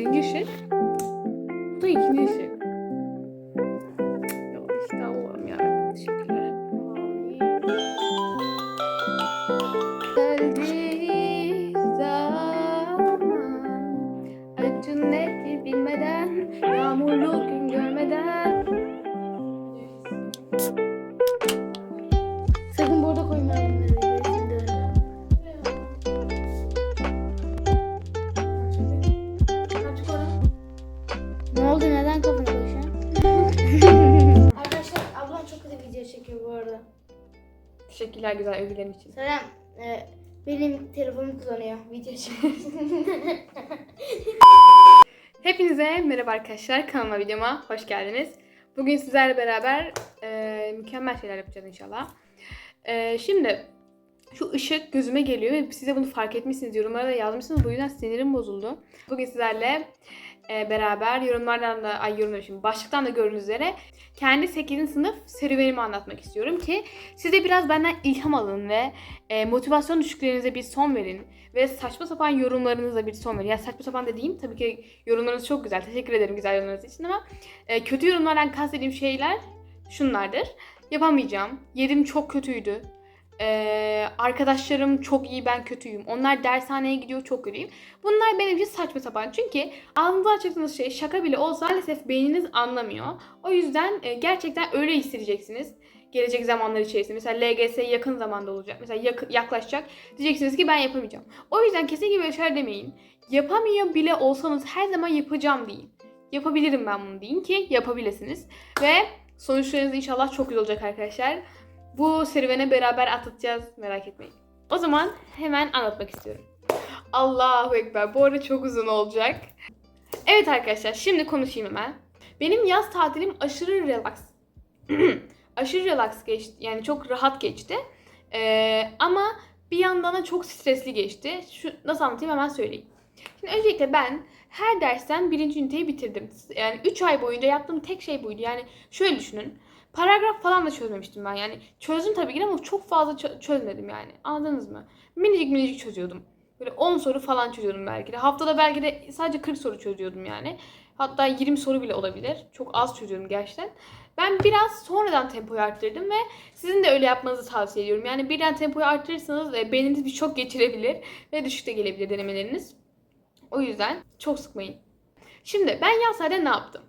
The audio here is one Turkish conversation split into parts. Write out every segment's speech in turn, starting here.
birinci ışık. Bu da ikinci ışık. Hepinize merhaba arkadaşlar. Kanalıma videoma hoş geldiniz. Bugün sizlerle beraber e, mükemmel şeyler yapacağız inşallah. E, şimdi şu ışık gözüme geliyor ve size bunu fark etmişsiniz. Yorumlara da yazmışsınız. Bu yüzden sinirim bozuldu. Bugün sizlerle beraber yorumlardan da, ay yorum demişim, başlıktan da gördüğünüz üzere kendi 8. sınıf serüvenimi anlatmak istiyorum ki siz biraz benden ilham alın ve e, motivasyon düşüklerinize bir son verin ve saçma sapan yorumlarınıza bir son verin. Yani saçma sapan dediğim tabii ki yorumlarınız çok güzel. Teşekkür ederim güzel yorumlarınız için ama e, kötü yorumlardan kastediğim şeyler şunlardır. Yapamayacağım. Yerim çok kötüydü. Ee, arkadaşlarım çok iyi ben kötüyüm. Onlar dershaneye gidiyor çok kötüyüm. Bunlar benim için saçma sapan. Çünkü ağzınızdan çıktığınız şey şaka bile olsa maalesef beyniniz anlamıyor. O yüzden e, gerçekten öyle hissedeceksiniz. Gelecek zamanlar içerisinde. Mesela LGS yakın zamanda olacak. Mesela yakın, yaklaşacak. Diyeceksiniz ki ben yapamayacağım. O yüzden kesinlikle böyle şeyler demeyin. Yapamıyor bile olsanız her zaman yapacağım deyin. Yapabilirim ben bunu deyin ki yapabilirsiniz. Ve sonuçlarınız inşallah çok güzel olacak arkadaşlar. Bu serüvene beraber atlatacağız merak etmeyin. O zaman hemen anlatmak istiyorum. Allahu Ekber. Bu arada çok uzun olacak. Evet arkadaşlar şimdi konuşayım hemen. Benim yaz tatilim aşırı relax. aşırı relax geçti. Yani çok rahat geçti. Ee, ama bir yandan da çok stresli geçti. Şu, nasıl anlatayım hemen söyleyeyim. Şimdi öncelikle ben her dersten birinci üniteyi bitirdim. Yani 3 ay boyunca yaptığım tek şey buydu. Yani şöyle düşünün. Paragraf falan da çözmemiştim ben yani. Çözdüm tabii ki ama çok fazla çö- çözmedim yani. Anladınız mı? Minicik minicik çözüyordum. Böyle 10 soru falan çözüyordum belki de. Haftada belki de sadece 40 soru çözüyordum yani. Hatta 20 soru bile olabilir. Çok az çözüyorum gerçekten. Ben biraz sonradan tempoyu arttırdım ve sizin de öyle yapmanızı tavsiye ediyorum. Yani birden tempoyu arttırırsanız e, beyniniz bir şok geçirebilir ve düşükte gelebilir denemeleriniz. O yüzden çok sıkmayın. Şimdi ben yaz ne yaptım?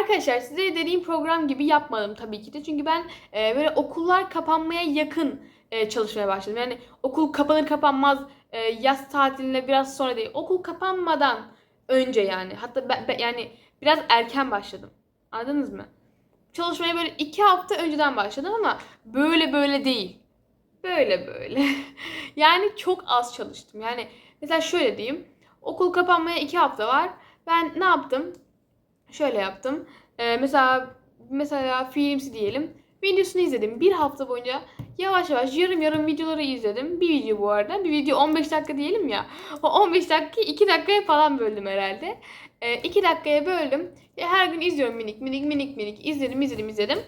Arkadaşlar size dediğim program gibi yapmadım tabii ki de. Çünkü ben e, böyle okullar kapanmaya yakın e, çalışmaya başladım. Yani okul kapanır kapanmaz e, yaz tatiline biraz sonra değil. Okul kapanmadan önce yani. Hatta ben, ben- yani biraz erken başladım. Anladınız mı? Çalışmaya böyle iki hafta önceden başladım ama böyle böyle değil. Böyle böyle. yani çok az çalıştım. Yani mesela şöyle diyeyim. Okul kapanmaya iki hafta var. Ben ne yaptım? Şöyle yaptım. Ee, mesela mesela filmsi diyelim. Videosunu izledim. Bir hafta boyunca yavaş yavaş yarım yarım videoları izledim. Bir video bu arada. Bir video 15 dakika diyelim ya. O 15 dakikayı 2 dakikaya falan böldüm herhalde. 2 dakikaya böldüm. E, Her gün izliyorum minik minik minik minik. İzledim izledim izledim.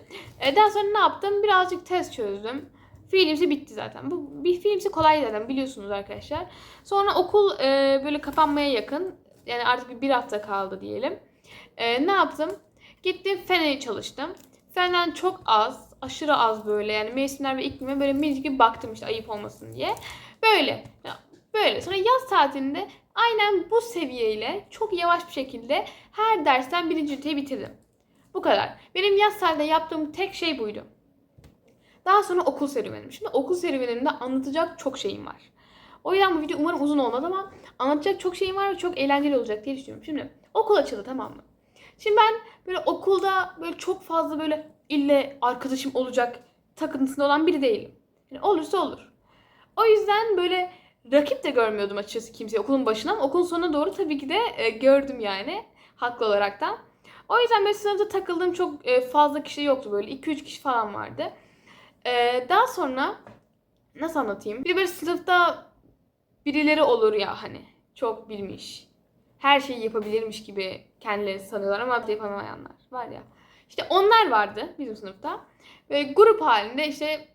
E, Daha sonra ne yaptım? Birazcık test çözdüm. Filmsi bitti zaten. Bu bir filmsi kolay zaten biliyorsunuz arkadaşlar. Sonra okul e, böyle kapanmaya yakın. Yani artık bir hafta kaldı diyelim. E, ne yaptım? Gittim Fen'e çalıştım. Fen'den çok az, aşırı az böyle yani mevsimler ve iklime böyle minicik bir baktım işte ayıp olmasın diye. Böyle. Böyle. Sonra yaz tatilinde aynen bu seviyeyle çok yavaş bir şekilde her dersten birinci üniteyi bitirdim. Bu kadar. Benim yaz tatilinde yaptığım tek şey buydu. Daha sonra okul serüvenim. Şimdi okul serüvenimde anlatacak çok şeyim var. O yüzden bu video umarım uzun olmaz ama anlatacak çok şeyim var ve çok eğlenceli olacak diye düşünüyorum. Şimdi okul açıldı tamam mı? Şimdi ben böyle okulda böyle çok fazla böyle ille arkadaşım olacak takıntısında olan biri değilim. Yani olursa olur. O yüzden böyle rakip de görmüyordum açıkçası kimseyi okulun başına ama okulun sonuna doğru tabii ki de e, gördüm yani haklı olarak da. O yüzden böyle sınıfta takıldığım çok e, fazla kişi yoktu böyle 2-3 kişi falan vardı. E, daha sonra nasıl anlatayım? Bir de böyle sınıfta birileri olur ya hani çok bilmiş. Her şeyi yapabilirmiş gibi kendilerini sanıyorlar ama yapamayanlar var ya. İşte onlar vardı bizim sınıfta. Ve grup halinde işte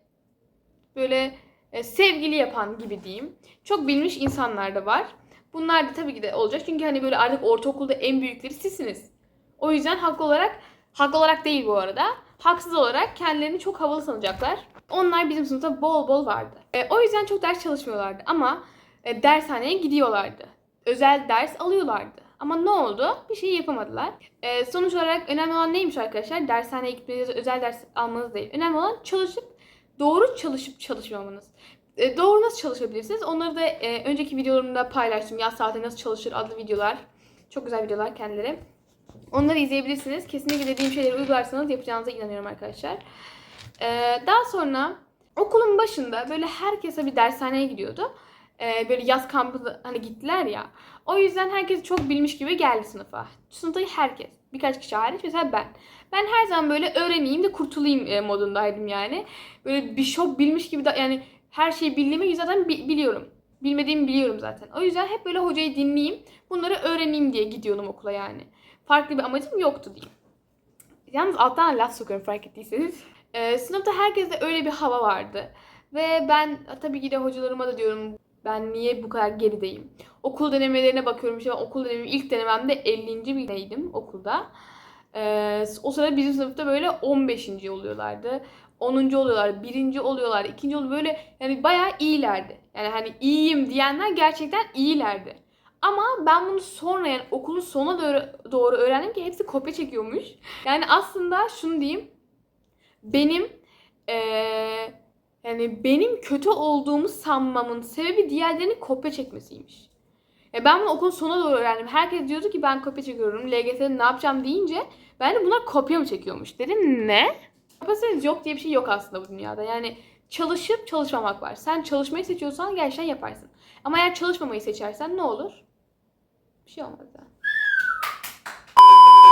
böyle e, sevgili yapan gibi diyeyim. Çok bilmiş insanlar da var. Bunlar da tabii ki de olacak. Çünkü hani böyle artık ortaokulda en büyükleri sizsiniz. O yüzden haklı olarak, haklı olarak değil bu arada. Haksız olarak kendilerini çok havalı sanacaklar. Onlar bizim sınıfta bol bol vardı. E, o yüzden çok ders çalışmıyorlardı ama e, dershaneye gidiyorlardı. Özel ders alıyorlardı. Ama ne oldu? Bir şey yapamadılar. E, sonuç olarak önemli olan neymiş arkadaşlar? Dershaneye gitmeniz, özel ders almanız değil. Önemli olan çalışıp doğru çalışıp çalışmamanız. E, doğru nasıl çalışabilirsiniz? Onları da e, önceki videolarımda paylaştım. Yaz saati nasıl çalışır adlı videolar. Çok güzel videolar kendileri. Onları izleyebilirsiniz. Kesinlikle dediğim şeyleri uygularsanız yapacağınıza inanıyorum arkadaşlar. E, daha sonra okulun başında böyle herkese bir dershaneye gidiyordu. E, böyle yaz kampı hani gittiler ya. O yüzden herkes çok bilmiş gibi geldi sınıfa. Sınıfta herkes. Birkaç kişi hariç. Mesela ben. Ben her zaman böyle öğreneyim de kurtulayım e, modundaydım yani. Böyle bir şok bilmiş gibi da yani her şeyi bildiğimi zaten bi- biliyorum. Bilmediğimi biliyorum zaten. O yüzden hep böyle hocayı dinleyeyim. Bunları öğreneyim diye gidiyordum okula yani. Farklı bir amacım yoktu diyeyim. Yalnız alttan laf sokuyorum fark ettiyseniz. Ee, sınıfta herkeste öyle bir hava vardı. Ve ben tabii ki de hocalarıma da diyorum ben niye bu kadar gerideyim. Okul denemelerine bakıyorum. Ben okul denemem ilk denememde 50. bireydim okulda. Ee, o sırada bizim sınıfta böyle 15. oluyorlardı. 10. oluyorlar, 1. oluyorlar, 2. oluyor böyle yani bayağı iyilerdi. Yani hani iyiyim diyenler gerçekten iyilerdi. Ama ben bunu sonra yani okulun sonuna doğru, doğru öğrendim ki hepsi kopya çekiyormuş. Yani aslında şunu diyeyim. Benim eee, yani benim kötü olduğumu sanmamın sebebi diğerlerinin kopya çekmesiymiş. Ya ben bunu okulun sonuna doğru öğrendim. Herkes diyordu ki ben kopya çekiyorum. LGS'de ne yapacağım deyince ben de bunlar kopya mı çekiyormuş dedim. Ne? Kapasiteniz yok diye bir şey yok aslında bu dünyada. Yani çalışıp çalışmamak var. Sen çalışmayı seçiyorsan gerçekten yaparsın. Ama eğer çalışmamayı seçersen ne olur? Bir şey olmaz yani.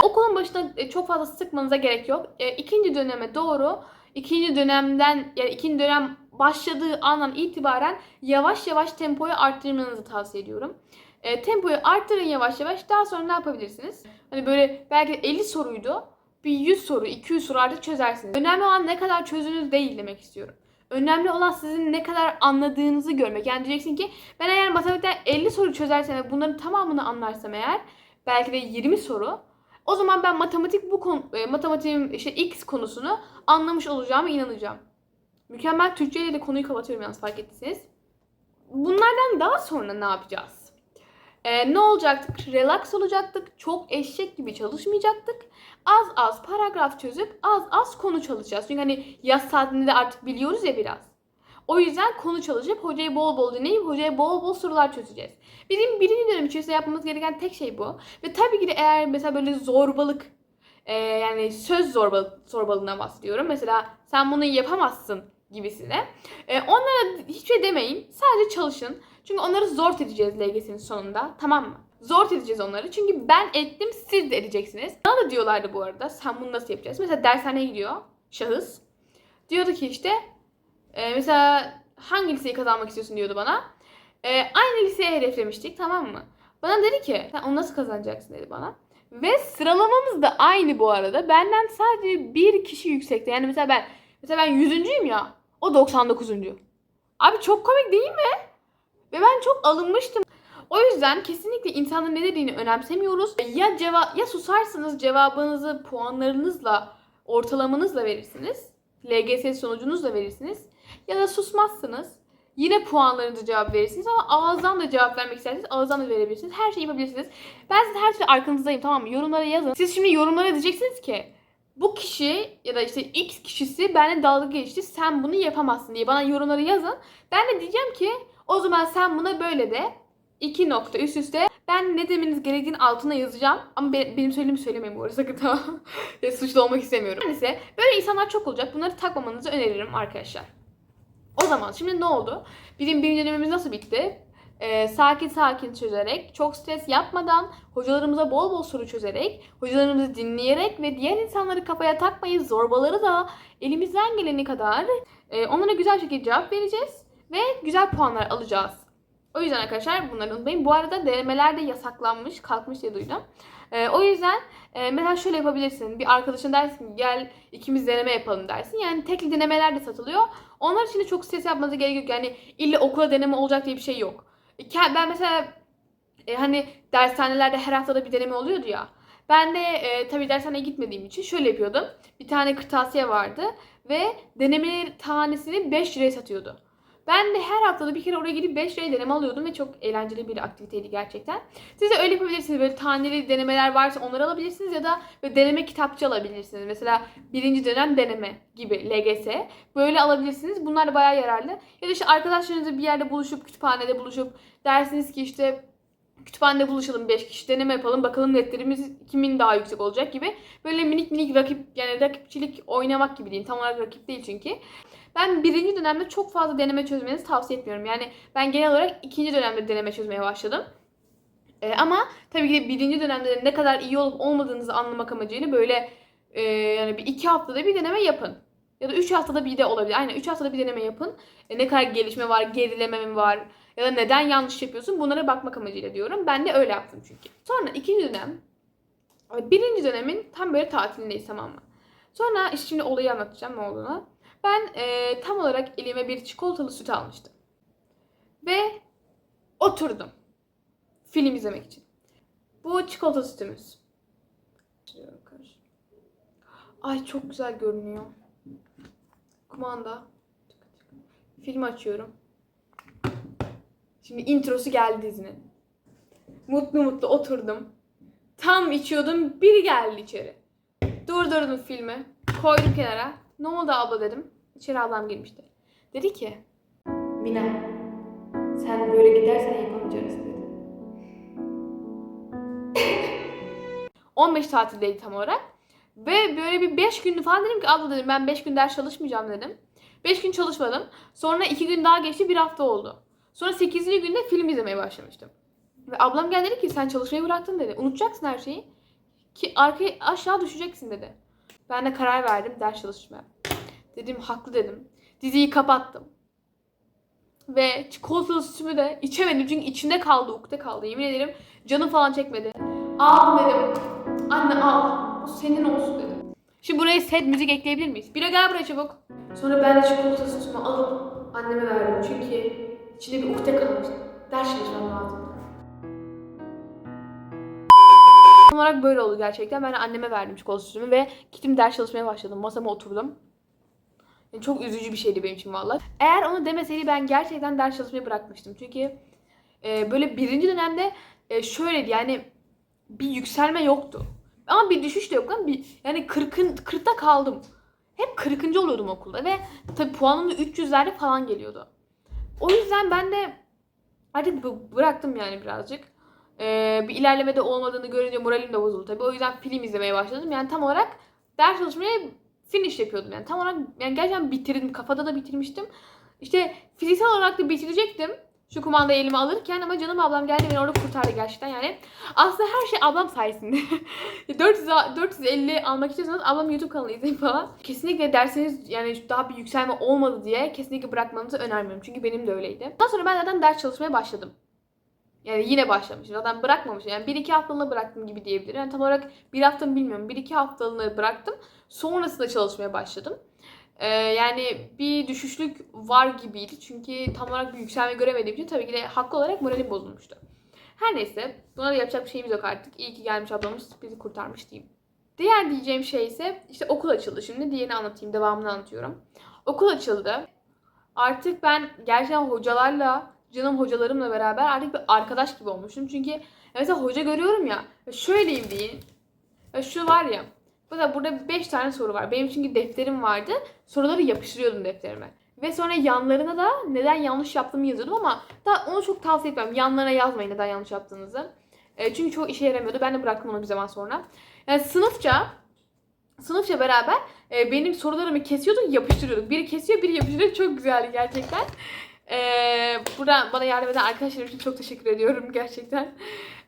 Okulun başında e, çok fazla sıkmanıza gerek yok. E, İkinci döneme doğru, ikinci dönemden yani ikinci dönem başladığı andan itibaren yavaş yavaş tempoyu arttırmanızı tavsiye ediyorum. E, tempoyu arttırın yavaş yavaş. Daha sonra ne yapabilirsiniz? Hani böyle belki 50 soruydu. Bir 100 soru, 200 soru artık çözersiniz. Önemli olan ne kadar çözdüğünüz değil demek istiyorum. Önemli olan sizin ne kadar anladığınızı görmek. Yani diyeceksin ki ben eğer matematikten 50 soru çözersem ve bunların tamamını anlarsam eğer belki de 20 soru o zaman ben matematik bu konu, e, matematiğin işte X konusunu anlamış olacağıma inanacağım. Mükemmel Türkçe ile de konuyu kapatıyorum yalnız fark ettiyseniz. Bunlardan daha sonra ne yapacağız? Ee, ne olacaktık? Relax olacaktık. Çok eşek gibi çalışmayacaktık. Az az paragraf çözüp az az konu çalışacağız. Çünkü hani yaz saatinde de artık biliyoruz ya biraz. O yüzden konu çalışıp hocayı bol bol dinleyip hocaya bol bol sorular çözeceğiz. Bizim birinci dönem içerisinde yapmamız gereken tek şey bu. Ve tabii ki de eğer mesela böyle zorbalık e, yani söz zorbalık, zorbalığından bahsediyorum. Mesela sen bunu yapamazsın gibisine. E, onlara hiçbir şey demeyin. Sadece çalışın. Çünkü onları zor edeceğiz LGS'nin sonunda. Tamam mı? Zor edeceğiz onları. Çünkü ben ettim siz de edeceksiniz. Bana da diyorlardı bu arada. Sen bunu nasıl yapacaksın? Mesela dershaneye gidiyor şahıs. Diyordu ki işte e, mesela hangi liseyi kazanmak istiyorsun diyordu bana. E, aynı liseye hedeflemiştik tamam mı? Bana dedi ki sen onu nasıl kazanacaksın dedi bana. Ve sıralamamız da aynı bu arada. Benden sadece bir kişi yüksekte. Yani mesela ben mesela ben 100.'üyüm ya. O 99. Abi çok komik değil mi? Ve ben çok alınmıştım. O yüzden kesinlikle insanların ne dediğini önemsemiyoruz. Ya cevap ya susarsınız cevabınızı puanlarınızla, ortalamanızla verirsiniz. LGS sonucunuzla verirsiniz. Ya da susmazsınız. Yine puanlarınızı cevap verirsiniz ama ağızdan da cevap vermek isterseniz ağızdan da verebilirsiniz. Her şeyi yapabilirsiniz. Ben sizin her türlü arkanızdayım tamam mı? Yorumlara yazın. Siz şimdi yorumlara diyeceksiniz ki bu kişi ya da işte X kişisi benimle dalga geçti. Sen bunu yapamazsın diye bana yorumları yazın. Ben de diyeceğim ki o zaman sen buna böyle de iki nokta üst üste ben ne demeniz gerektiğini altına yazacağım. Ama be- benim söylediğimi söylemeyin bu arada sakın tamam. Suçlu olmak istemiyorum. İse böyle insanlar çok olacak. Bunları takmamanızı öneririm arkadaşlar. O zaman şimdi ne oldu? Bizim birinci dönemimiz nasıl bitti? Ee, sakin sakin çözerek, çok stres yapmadan, hocalarımıza bol bol soru çözerek, hocalarımızı dinleyerek ve diğer insanları kafaya takmayı, zorbaları da elimizden geleni kadar e, onlara güzel şekilde cevap vereceğiz ve güzel puanlar alacağız. O yüzden arkadaşlar bunları unutmayın. Bu arada denemeler de yasaklanmış, kalkmış diye duydum. Ee, o yüzden e, mesela şöyle yapabilirsin. Bir arkadaşın dersin gel ikimiz deneme yapalım dersin. Yani tekli denemeler de satılıyor. Onlar için de çok stres yapmanıza gerek yok. Yani illa okula deneme olacak diye bir şey yok. Ke- Ben mesela e, hani dershanelerde her haftada bir deneme oluyordu ya. Ben de e, tabii dershaneye gitmediğim için şöyle yapıyordum. Bir tane kırtasiye vardı ve deneme tanesini 5 liraya satıyordu. Ben de her haftada bir kere oraya gidip 5 liraya deneme alıyordum ve çok eğlenceli bir aktiviteydi gerçekten. Siz de öyle yapabilirsiniz. Böyle taneli denemeler varsa onları alabilirsiniz ya da böyle deneme kitapçı alabilirsiniz. Mesela birinci dönem deneme gibi LGS. Böyle alabilirsiniz. Bunlar da bayağı yararlı. Ya da işte arkadaşlarınızla bir yerde buluşup, kütüphanede buluşup dersiniz ki işte kütüphanede buluşalım 5 kişi deneme yapalım bakalım netlerimiz kimin daha yüksek olacak gibi. Böyle minik minik rakip yani rakipçilik oynamak gibi diyeyim. Tam olarak rakip değil çünkü. Ben birinci dönemde çok fazla deneme çözmenizi tavsiye etmiyorum. Yani ben genel olarak ikinci dönemde deneme çözmeye başladım. Ee, ama tabii ki de birinci dönemde de ne kadar iyi olup olmadığınızı anlamak amacıyla böyle e, yani bir iki haftada bir deneme yapın. Ya da üç haftada bir de olabilir. Aynen üç haftada bir deneme yapın. E, ne kadar gelişme var, gerileme mi var ya da neden yanlış yapıyorsun bunlara bakmak amacıyla diyorum. Ben de öyle yaptım çünkü. Sonra ikinci dönem birinci dönemin tam böyle tatilindeyiz tamam mı? Sonra işte şimdi olayı anlatacağım ne olduğunu. Ben e, tam olarak elime bir çikolatalı süt almıştım. Ve oturdum. Film izlemek için. Bu çikolata sütümüz. Ay çok güzel görünüyor. Kumanda. Film açıyorum. Şimdi introsu geldi dizinin. Mutlu mutlu oturdum. Tam içiyordum. Biri geldi içeri. Durdurdum filmi. Koydum kenara. Ne oldu abla dedim. İçeri ablam girmişti. Dedi ki Mina sen böyle gidersen yapamayacaksın dedi. 15 tatildeydi tam olarak. Ve böyle bir 5 günlü falan dedim ki abla dedim ben 5 gün ders çalışmayacağım dedim. 5 gün çalışmadım. Sonra 2 gün daha geçti bir hafta oldu. Sonra 8. günde film izlemeye başlamıştım. Ve ablam geldi dedi ki sen çalışmayı bıraktın dedi. Unutacaksın her şeyi. Ki arkaya aşağı düşeceksin dedi. Ben de karar verdim ders çalışmaya. Dedim haklı dedim. Diziyi kapattım. Ve çikolatalı sütümü de içemedim çünkü içinde kaldı, ukde kaldı. Yemin ederim canım falan çekmedi. Aldım dedim. Anne al. Bu senin olsun dedim. Şimdi buraya set müzik ekleyebilir miyiz? Bire gel buraya çabuk. Sonra ben de çikolata sütümü alıp anneme verdim. Çünkü içinde bir ukde kalmıştı. Ders çalışmam lazım. Tam olarak böyle oldu gerçekten. Ben anneme verdim çikolata sütümü ve gittim ders çalışmaya başladım. Masama oturdum. Yani çok üzücü bir şeydi benim için vallahi. Eğer onu demeseydi ben gerçekten ders çalışmayı bırakmıştım. Çünkü e, böyle birinci dönemde e, şöyleydi yani bir yükselme yoktu. Ama bir düşüş de yok lan. Bir, yani 40'ın 40'ta kaldım. Hep 40. oluyordum okulda ve tabii puanım da 300'lerde falan geliyordu. O yüzden ben de artık bıraktım yani birazcık. Ee, bir ilerlemede olmadığını görünce moralim de bozuldu tabii. O yüzden film izlemeye başladım. Yani tam olarak ders çalışmaya finish yapıyordum yani. Tam olarak yani gerçekten bitirdim. Kafada da bitirmiştim. İşte fiziksel olarak da bitirecektim. Şu kumandayı elime alırken ama canım ablam geldi beni orada kurtardı gerçekten yani. Aslında her şey ablam sayesinde. 400, 450 almak istiyorsanız ablam YouTube kanalı izleyin falan. Kesinlikle derseniz yani daha bir yükselme olmadı diye kesinlikle bırakmanızı önermiyorum. Çünkü benim de öyleydi. Daha sonra ben zaten ders çalışmaya başladım. Yani yine başlamışım. Zaten bırakmamışım. Yani 1-2 haftalığına bıraktım gibi diyebilirim. Yani tam olarak bir hafta mı bilmiyorum. 1-2 haftalığına bıraktım. Sonrasında çalışmaya başladım. Ee, yani bir düşüşlük var gibiydi. Çünkü tam olarak bir yükselme göremediğim için tabii ki de haklı olarak moralim bozulmuştu. Her neyse buna da yapacak bir şeyimiz yok artık. İyi ki gelmiş ablamız bizi kurtarmış diyeyim. Diğer diyeceğim şey ise işte okul açıldı şimdi. Diğerini anlatayım, devamını anlatıyorum. Okul açıldı. Artık ben gerçekten hocalarla, canım hocalarımla beraber artık bir arkadaş gibi olmuşum. Çünkü mesela hoca görüyorum ya, şöyleyim. Ya şu var ya, Mesela burada 5 tane soru var. Benim çünkü defterim vardı. Soruları yapıştırıyordum defterime. Ve sonra yanlarına da neden yanlış yaptığımı yazıyordum ama daha onu çok tavsiye etmem. Yanlarına yazmayın neden yanlış yaptığınızı. E, çünkü çok işe yaramıyordu. Ben de bıraktım onu bir zaman sonra. Yani sınıfça sınıfça beraber e, benim sorularımı kesiyorduk, yapıştırıyorduk. Biri kesiyor, biri yapıştırıyor. Çok güzeldi gerçekten. E, buradan bana yardım eden arkadaşlarım için çok teşekkür ediyorum gerçekten.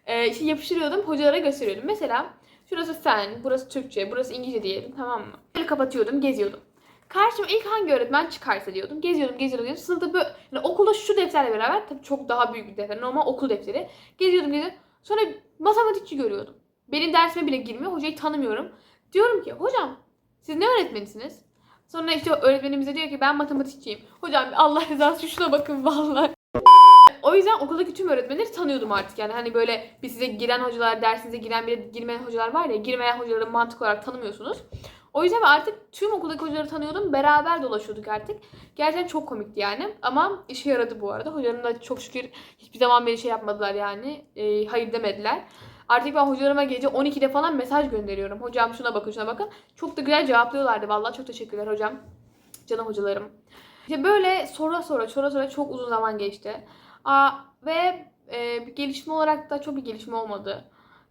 E, işte yapıştırıyordum, hocalara gösteriyordum. Mesela Şurası fen, burası Türkçe, burası İngilizce diyelim tamam mı? Böyle kapatıyordum, geziyordum. Karşıma ilk hangi öğretmen çıkarsa diyordum. Geziyordum, geziyordum, geziyordum. Sınıfta böyle, yani okulda şu defterle beraber, tabii çok daha büyük bir defter, normal okul defteri. Geziyordum, geziyordum. Sonra matematikçi görüyordum. Benim dersime bile girmiyor, hocayı tanımıyorum. Diyorum ki, hocam siz ne öğretmenisiniz? Sonra işte öğretmenimize diyor ki ben matematikçiyim. Hocam Allah rızası şuna bakın vallahi. O yüzden okuldaki tüm öğretmenleri tanıyordum artık. Yani hani böyle bir size giren hocalar, dersinize giren bir girmeyen hocalar var ya, girmeyen hocaları mantık olarak tanımıyorsunuz. O yüzden artık tüm okuldaki hocaları tanıyordum. Beraber dolaşıyorduk artık. Gerçekten çok komikti yani. Ama işe yaradı bu arada. Hocalarım da çok şükür hiçbir zaman beni şey yapmadılar yani. Ee, hayır demediler. Artık ben hocalarıma gece 12'de falan mesaj gönderiyorum. Hocam şuna bakın şuna bakın. Çok da güzel cevaplıyorlardı vallahi. Çok teşekkürler hocam. Canım hocalarım. İşte böyle sonra sonra sonra sonra çok uzun zaman geçti. Aa, ve e, bir gelişme olarak da çok bir gelişme olmadı.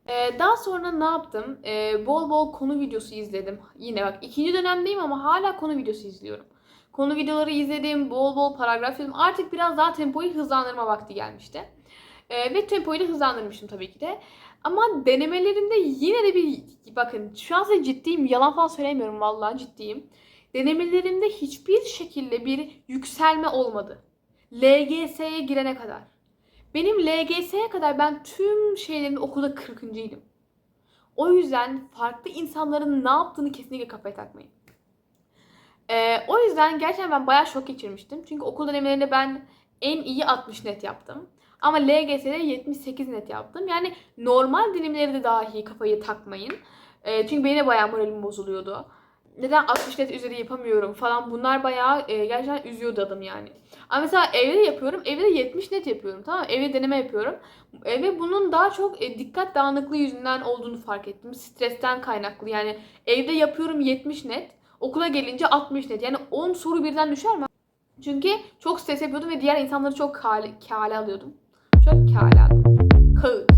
E, daha sonra ne yaptım? E, bol bol konu videosu izledim. Yine bak ikinci dönemdeyim ama hala konu videosu izliyorum. Konu videoları izledim, bol bol paragraf yazdım. Artık biraz daha tempoyu hızlandırma vakti gelmişti. E, ve tempoyu da hızlandırmıştım tabii ki de. Ama denemelerimde yine de bir bakın şu an size ciddiyim. Yalan falan söylemiyorum vallahi ciddiyim. Denemelerimde hiçbir şekilde bir yükselme olmadı. LGS'ye girene kadar. Benim LGS'ye kadar ben tüm şeylerin okulda 40.ydim. O yüzden farklı insanların ne yaptığını kesinlikle kafaya takmayın. Ee, o yüzden gerçekten ben bayağı şok geçirmiştim. Çünkü okul dönemlerinde ben en iyi 60 net yaptım. Ama LGS'de 78 net yaptım. Yani normal dilimleri de dahi kafayı takmayın. Ee, çünkü benim de bayağı moralim bozuluyordu. Neden 60 net üzeri yapamıyorum falan bunlar bayağı e, gerçekten üzüyordu adam yani. Ama mesela evde de yapıyorum. Evde de 70 net yapıyorum tamam mı? Evde deneme yapıyorum. E, ve bunun daha çok e, dikkat dağınıklığı yüzünden olduğunu fark ettim. Stresten kaynaklı yani evde yapıyorum 70 net. Okula gelince 60 net. Yani 10 soru birden düşer mi? Çünkü çok stres yapıyordum ve diğer insanları çok kale, kale alıyordum. Çok alıyordum. Kağıt.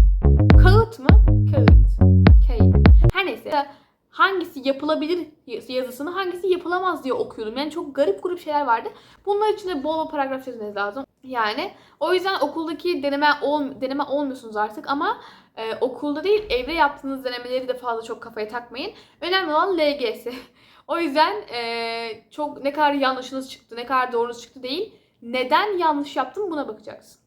Kağıt mı? Kağıt. Kağıt. Her neyse hangisi yapılabilir yazısını hangisi yapılamaz diye okuyordum. Yani çok garip grup şeyler vardı. Bunlar için de bol bol paragraf çözmeniz lazım. Yani o yüzden okuldaki deneme ol, deneme olmuyorsunuz artık ama e, okulda değil evde yaptığınız denemeleri de fazla çok kafaya takmayın. Önemli olan LGS. o yüzden e, çok ne kadar yanlışınız çıktı, ne kadar doğrunuz çıktı değil. Neden yanlış yaptım buna bakacaksın.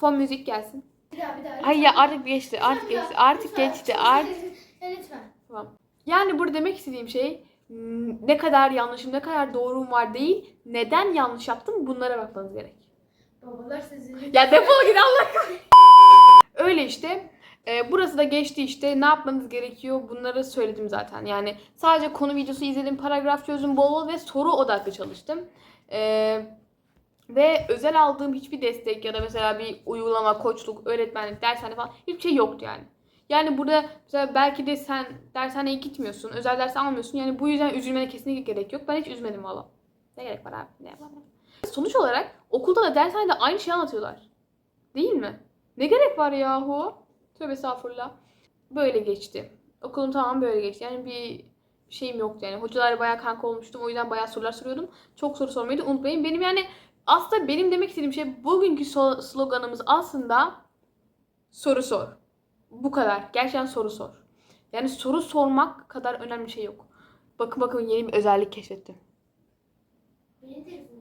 Fon müzik gelsin. Bir daha bir daha. Ay ya artık geçti, artık geçti, artık lütfen. geçti, artık Lütfen. Yani burada demek istediğim şey m, ne kadar yanlışım, ne kadar doğrum var değil, neden yanlış yaptım bunlara bakmanız gerek. Babalar sizi. Ya defol git Allah kahretsin. Öyle işte. Ee, burası da geçti işte. Ne yapmanız gerekiyor? Bunları söyledim zaten. Yani sadece konu videosu izledim, paragraf çözdüm bol bol ve soru odaklı çalıştım. Ee, ve özel aldığım hiçbir destek ya da mesela bir uygulama, koçluk, öğretmenlik, dershane falan hiçbir şey yoktu yani. Yani burada mesela belki de sen dershaneye gitmiyorsun, özel ders almıyorsun. Yani bu yüzden üzülmene kesinlikle gerek yok. Ben hiç üzmedim valla. Ne gerek var abi? Ne yapalım? Sonuç olarak okulda da dershanede aynı şeyi anlatıyorlar. Değil mi? Ne gerek var yahu? Tövbe estağfurullah. Böyle geçti. Okulum tamam böyle geçti. Yani bir şeyim yoktu yani. Hocalarla bayağı kanka olmuştum. O yüzden bayağı sorular soruyordum. Çok soru sormayı da unutmayın. Benim yani aslında benim demek istediğim şey bugünkü sloganımız aslında soru sor. Bu kadar. Gerçekten soru sor. Yani soru sormak kadar önemli bir şey yok. Bakın bakın yeni bir özellik keşfettim.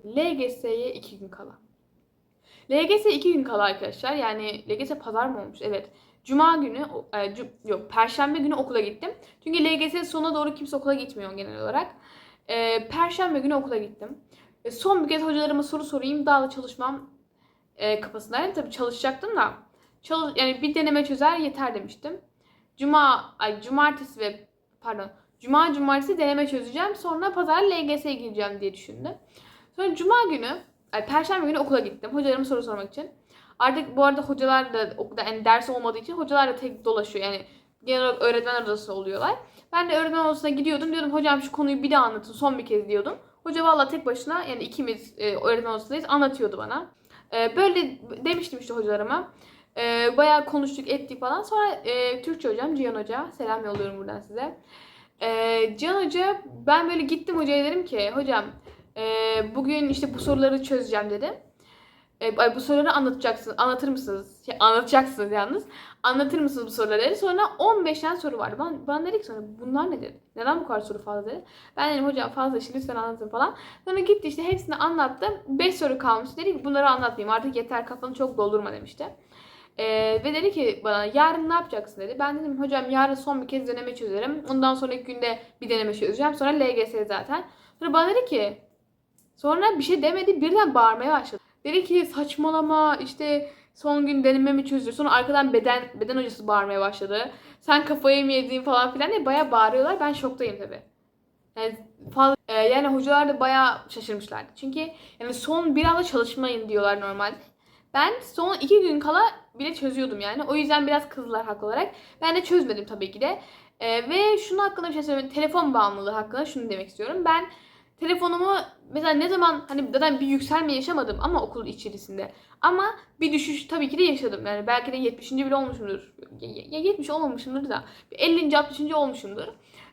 LGS'ye 2 gün kala. LGS 2 gün kala arkadaşlar. Yani LGS pazar mı olmuş? Evet. Cuma günü, e, cu- yok Perşembe günü okula gittim. Çünkü LGS sonuna doğru kimse okula gitmiyor genel olarak. E, Perşembe günü okula gittim. E, son bir kez hocalarıma soru sorayım. Daha da çalışmam e, kafasındaydım. Tabii çalışacaktım da. Çalış, yani bir deneme çözer yeter demiştim. Cuma, ay cumartesi ve pardon. Cuma cumartesi deneme çözeceğim. Sonra pazar LGS'ye gireceğim diye düşündüm. Sonra cuma günü, ay perşembe günü okula gittim. Hocalarıma soru sormak için. Artık bu arada hocalar da okulda yani ders olmadığı için hocalar da tek dolaşıyor. Yani genel olarak öğretmen odası oluyorlar. Ben de öğretmen odasına gidiyordum. Diyordum hocam şu konuyu bir daha anlatın son bir kez diyordum. Hoca valla tek başına yani ikimiz e, öğretmen odasındayız anlatıyordu bana. E, böyle demiştim işte hocalarıma. E, bayağı konuştuk ettik falan. Sonra e, Türkçe hocam Cihan Hoca selam yolluyorum buradan size. E, Cihan Hoca ben böyle gittim hocaya dedim ki hocam e, bugün işte bu soruları çözeceğim dedim. E, bu soruları anlatacaksınız. Anlatır mısınız? Şey, anlatacaksınız yalnız. Anlatır mısınız bu soruları. Sonra 15 tane soru vardı. Bana dedi ki sonra bunlar ne dedi? Neden bu kadar soru fazla dedi. Ben dedim hocam fazla işte lütfen anlatın falan. Sonra gitti işte hepsini anlattı. 5 soru kalmış. Dedi ki bunları anlatmayayım artık yeter kafanı çok doldurma demişti. E, ve dedi ki bana yarın ne yapacaksın dedi. Ben dedim hocam yarın son bir kez deneme çözerim. Ondan sonraki günde bir deneme çözeceğim. Sonra LGS zaten. Sonra bana dedi ki sonra bir şey demedi birden bağırmaya başladı. Dedi ki saçmalama işte Son gün denememi çözdü. Sonra arkadan beden beden hocası bağırmaya başladı. Sen kafayı mı yedin falan filan diye bayağı bağırıyorlar. Ben şoktayım tabii. Yani fazla, e, yani hocalar da bayağı şaşırmışlardı. Çünkü yani son bir hafta çalışmayın diyorlar normalde. Ben son iki gün kala bile çözüyordum yani. O yüzden biraz kızdılar haklı olarak. Ben de çözmedim tabii ki de. E, ve şunu hakkında bir şey söyleyeyim. Telefon bağımlılığı hakkında şunu demek istiyorum. Ben telefonumu mesela ne zaman hani zaten bir yükselme yaşamadım ama okul içerisinde. Ama bir düşüş tabii ki de yaşadım. Yani belki de 70. bile olmuşumdur. Ya, ya 70 olmamışımdır da. Bir 50. 60. olmuşumdur.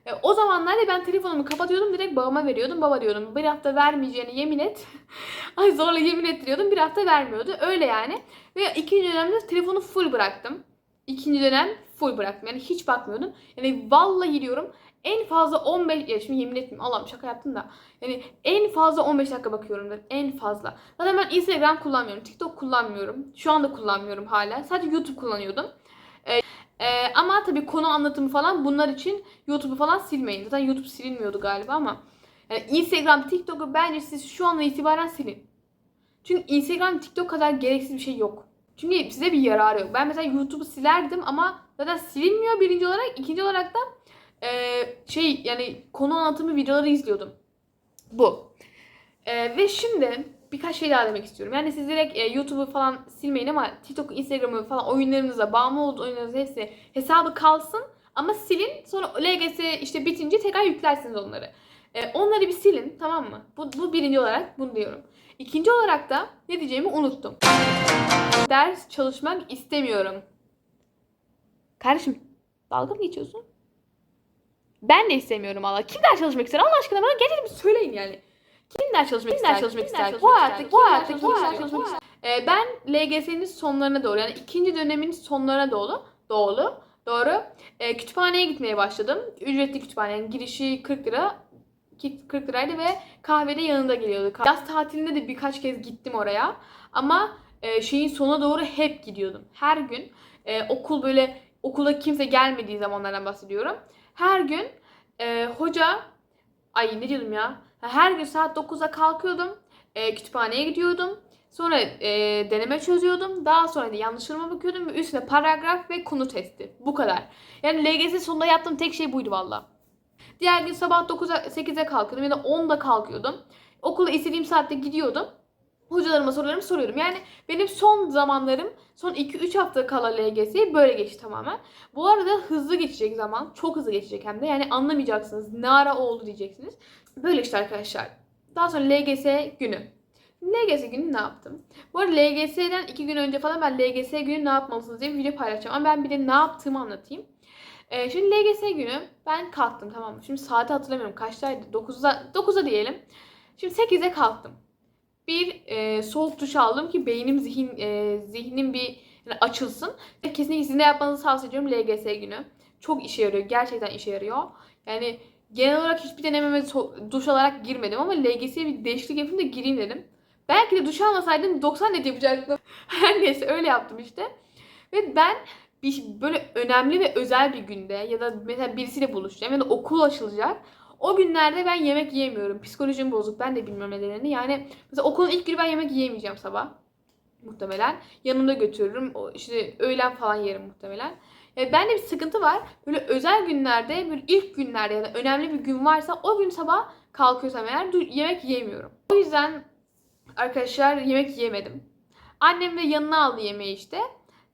E, o zamanlarda ben telefonumu kapatıyordum direkt babama veriyordum. Baba diyordum bir hafta vermeyeceğini yemin et. Ay zorla yemin ettiriyordum bir hafta vermiyordu. Öyle yani. Ve ikinci dönemde telefonu full bıraktım. İkinci dönem full bıraktım. Yani hiç bakmıyordum. Yani vallahi diyorum en fazla 15 ya şimdi yemin etmiyorum Allah'ım şaka yaptım da. Yani en fazla 15 dakika bakıyorumdur. En fazla. Zaten ben Instagram kullanmıyorum. TikTok kullanmıyorum. Şu anda kullanmıyorum hala. Sadece YouTube kullanıyordum. Ee, e, ama tabii konu anlatımı falan bunlar için YouTube'u falan silmeyin. Zaten YouTube silinmiyordu galiba ama. Yani Instagram, TikTok'u bence siz şu andan itibaren silin. Çünkü Instagram, TikTok kadar gereksiz bir şey yok. Çünkü size bir yararı yok. Ben mesela YouTube'u silerdim ama zaten silinmiyor birinci olarak. ikinci olarak da e, şey yani konu anlatımı videoları izliyordum. Bu. E, ve şimdi birkaç şey daha demek istiyorum. Yani siz direkt e, YouTube'u falan silmeyin ama TikTok, Instagram'ı falan oyunlarınıza bağımlı olduğu oyunlarınızın hepsi hesabı kalsın. Ama silin sonra LGS işte bitince tekrar yüklersiniz onları. E, onları bir silin tamam mı? Bu, bu birinci olarak bunu diyorum. İkinci olarak da ne diyeceğimi unuttum. Ders çalışmak istemiyorum. Kardeşim dalga mı geçiyorsun? Ben de istemiyorum Allah. Kim ders çalışmak ister? Allah aşkına bana gerçekten bir söyleyin yani. Kim ders çalışmak Kim ister? ders çalışmak ister? Kim artık, ders bu çalışmak artık, ister? bu artık, çalışmak bu artık. Ee, ben LGS'nin sonlarına doğru yani ikinci dönemin sonlarına doğru doğru doğru e, kütüphaneye gitmeye başladım. Ücretli kütüphane yani girişi 40 lira 40 liraydı ve kahvede yanında geliyordu. Yaz tatilinde de birkaç kez gittim oraya. Ama e, şeyin sonuna doğru hep gidiyordum. Her gün e, okul böyle okula kimse gelmediği zamanlardan bahsediyorum. Her gün e, hoca ay ne diyordum ya? Her gün saat 9'da kalkıyordum. E, kütüphaneye gidiyordum. Sonra e, deneme çözüyordum. Daha sonra da yanlışlarıma bakıyordum ve üstüne paragraf ve konu testi. Bu kadar. Yani LGS sonunda yaptığım tek şey buydu valla. Diğer gün sabah 9'a 8'e kalkıyordum ya da 10'da kalkıyordum. Okula istediğim saatte gidiyordum. Hocalarıma sorularımı soruyordum. Yani benim son zamanlarım son 2-3 hafta kala LGS'ye böyle geçti tamamen. Bu arada hızlı geçecek zaman. Çok hızlı geçecek hem de. Yani anlamayacaksınız. Ne ara oldu diyeceksiniz. Böyle işte arkadaşlar. Daha sonra LGS günü. LGS günü ne yaptım? Bu arada LGS'den 2 gün önce falan ben LGS günü ne yapmalısınız diye bir video paylaşacağım. Ama ben bir de ne yaptığımı anlatayım. Ee, şimdi LGS günü ben kalktım tamam mı? Şimdi saati hatırlamıyorum kaçtaydı? 9'a 9'a diyelim. Şimdi 8'e kalktım. Bir e, soğuk duş aldım ki beynim zihin e, zihnim bir yani açılsın. Kesinlikle sizin de yapmanızı tavsiye ediyorum LGS günü. Çok işe yarıyor. Gerçekten işe yarıyor. Yani genel olarak hiçbir denememe so- duş alarak girmedim ama LGS'ye bir değişiklik yapayım da gireyim dedim. Belki de duş almasaydım 90 net yapacaktım. Her neyse öyle yaptım işte. Ve ben bir böyle önemli ve özel bir günde ya da mesela birisiyle buluşacağım ya da okul açılacak. O günlerde ben yemek yiyemiyorum. Psikolojim bozuk. Ben de bilmiyorum nedenini. Yani mesela okulun ilk günü ben yemek yiyemeyeceğim sabah. Muhtemelen. Yanımda götürürüm. İşte öğlen falan yerim muhtemelen. Yani bende bir sıkıntı var. Böyle özel günlerde, böyle ilk günlerde ya da önemli bir gün varsa o gün sabah kalkıyorsam eğer yemek yiyemiyorum. O yüzden arkadaşlar yemek yiyemedim. Annem de yanına aldı yemeği işte.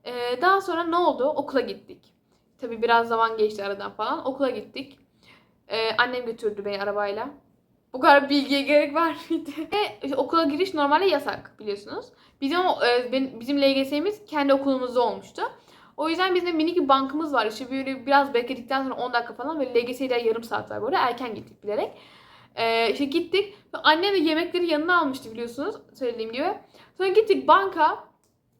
Ee, daha sonra ne oldu? Okula gittik. Tabii biraz zaman geçti aradan falan. Okula gittik. Ee, annem götürdü beni arabayla. Bu kadar bilgiye gerek var mıydı? Ve işte okula giriş normalde yasak biliyorsunuz. Bizim e, bizim LGS'miz kendi okulumuzda olmuştu. O yüzden bizim de minik bir bankımız var. İşte böyle biraz bekledikten sonra 10 dakika falan ve LGS'de yarım saat var böyle. Erken gittik bilerek. Ee, işte gittik. Annem de yemekleri yanına almıştı biliyorsunuz söylediğim gibi. Sonra gittik banka.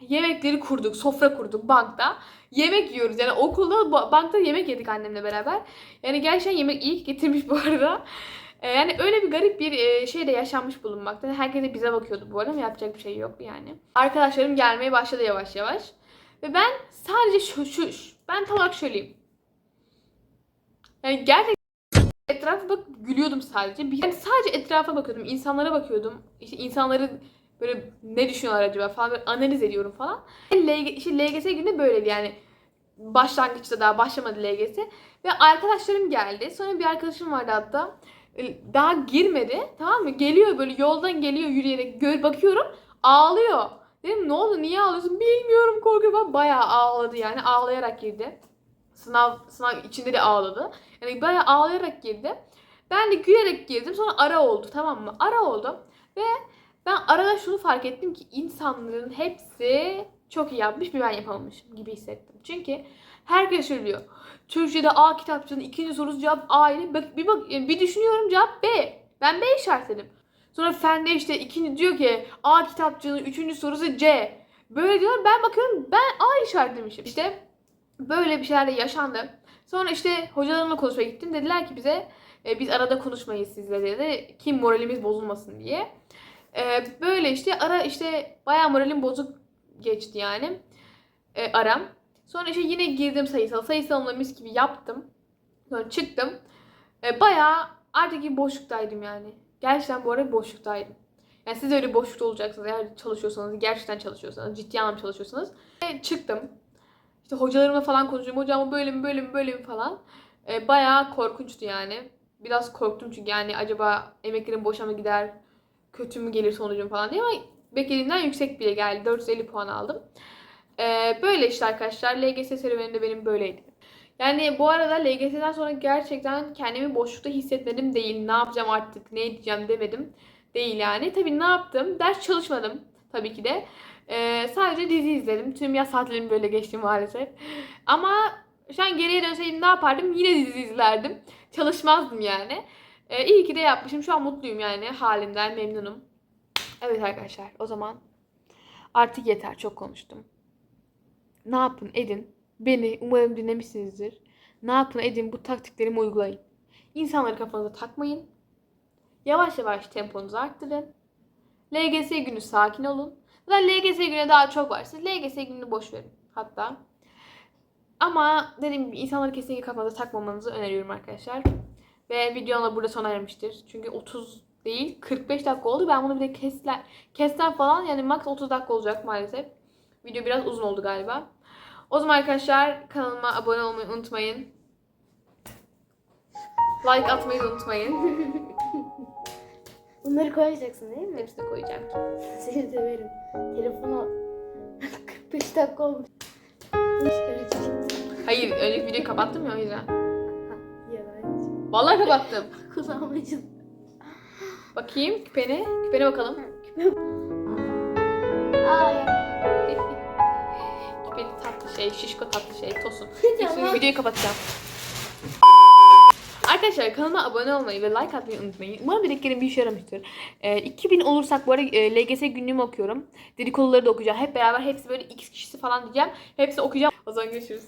Yemekleri kurduk, sofra kurduk bankta. Yemek yiyoruz. Yani okulda, ba- bankta yemek yedik annemle beraber. Yani gerçekten yemek iyi getirmiş bu arada. Ee, yani öyle bir garip bir e, şey de yaşanmış bulunmakta. Herkes de bize bakıyordu bu arada yapacak bir şey yok yani. Arkadaşlarım gelmeye başladı yavaş yavaş. Ve ben sadece şu, şu, ben tam olarak şöyleyim. Yani gerçekten etrafa bak gülüyordum sadece. Yani sadece etrafa bakıyordum, insanlara bakıyordum. İşte insanları Böyle ne düşünüyorlar acaba falan böyle analiz ediyorum falan. LG, işte LGS günü böyleydi yani. Başlangıçta daha başlamadı LGS. Ve arkadaşlarım geldi. Sonra bir arkadaşım vardı hatta. E, Daha girmedi. Tamam mı? Geliyor böyle yoldan geliyor yürüyerek. Gör, bakıyorum ağlıyor. Dedim ne oldu niye ağlıyorsun? Bilmiyorum korkuyorum falan. Bayağı ağladı yani. Ağlayarak girdi. Sınav, sınav içinde de ağladı. Yani bayağı ağlayarak girdi. Ben de gülerek girdim. Sonra ara oldu tamam mı? Ara oldu. Ve ben arada şunu fark ettim ki insanların hepsi çok iyi yapmış bir ben yapamamışım gibi hissettim. Çünkü herkes söylüyor. Türkçe'de A kitapçının ikinci sorusu cevap A ile bak, bir, bak, bir düşünüyorum cevap B. Ben B işaretledim. Sonra fende işte ikinci diyor ki A kitapçının üçüncü sorusu C. Böyle diyor ben bakıyorum ben A işaretlemişim. İşte böyle bir şeyler de yaşandı. Sonra işte hocalarımla konuşmaya gittim. Dediler ki bize e, biz arada konuşmayız sizle dedi. Kim moralimiz bozulmasın diye. E, böyle işte ara işte bayağı moralim bozuk geçti yani. E, aram. Sonra işte yine girdim sayısal. Sayısalımla mis gibi yaptım. Sonra çıktım. E, bayağı artık bir boşluktaydım yani. Gerçekten bu arada boşluktaydım. Yani siz öyle boşlukta olacaksınız. Eğer çalışıyorsanız, gerçekten çalışıyorsanız, ciddi anlamda çalışıyorsanız. E, çıktım. İşte hocalarımla falan konuşuyorum. Hocam böyle mi, böyle mi, böyle mi falan. E, bayağı korkunçtu yani. Biraz korktum çünkü yani acaba emeklerim boşa mı gider, kötü mü gelir sonucum falan diye ama beklediğimden yüksek bile geldi. 450 puan aldım. Ee, böyle işte arkadaşlar. LGS serüveni de benim böyleydi. Yani bu arada LGS'den sonra gerçekten kendimi boşlukta hissetmedim değil. Ne yapacağım artık, ne edeceğim demedim. Değil yani. Tabii ne yaptım? Ders çalışmadım tabii ki de. Ee, sadece dizi izledim. Tüm yaz saatlerimi böyle geçti maalesef. Ama şu an geriye dönseydim ne yapardım? Yine dizi izlerdim. Çalışmazdım yani. Ee, iyi ki de yapmışım. Şu an mutluyum yani. Halimden memnunum. Evet arkadaşlar o zaman artık yeter. Çok konuştum. Ne yapın edin. Beni umarım dinlemişsinizdir. Ne yapın edin bu taktiklerimi uygulayın. İnsanları kafanıza takmayın. Yavaş yavaş temponuzu arttırın. LGS günü sakin olun. Zaten LGS günü daha çok var. Siz LGS gününü boş verin hatta. Ama dediğim gibi insanları kesinlikle kafanıza takmamanızı öneriyorum arkadaşlar. Ve videom da burada sona ermiştir. Çünkü 30 değil 45 dakika oldu. Ben bunu bir de kesler, kesler falan yani max 30 dakika olacak maalesef. Video biraz uzun oldu galiba. O zaman arkadaşlar kanalıma abone olmayı unutmayın. Like atmayı da unutmayın. Bunları koyacaksın değil mi? Hepsini koyacağım. Seni severim. Telefonu 45 dakika olmuş. Hayır önceki videoyu kapattım ya o yüzden. Vallahi kapattım. Kulağımacın. Bakayım küpene. Küpene bakalım. Aa ya. Küpeni tatlı şey, şişko tatlı şey, tosun. Şimdi videoyu kapatacağım. Arkadaşlar kanalıma abone olmayı ve like atmayı unutmayın. Umarım dediklerim bir işe yaramıştır. Ee, 2000 olursak bu arada e, LGS günlüğümü okuyorum. Dedikoduları da okuyacağım. Hep beraber hepsi böyle x kişisi falan diyeceğim. Hepsi okuyacağım. O zaman görüşürüz.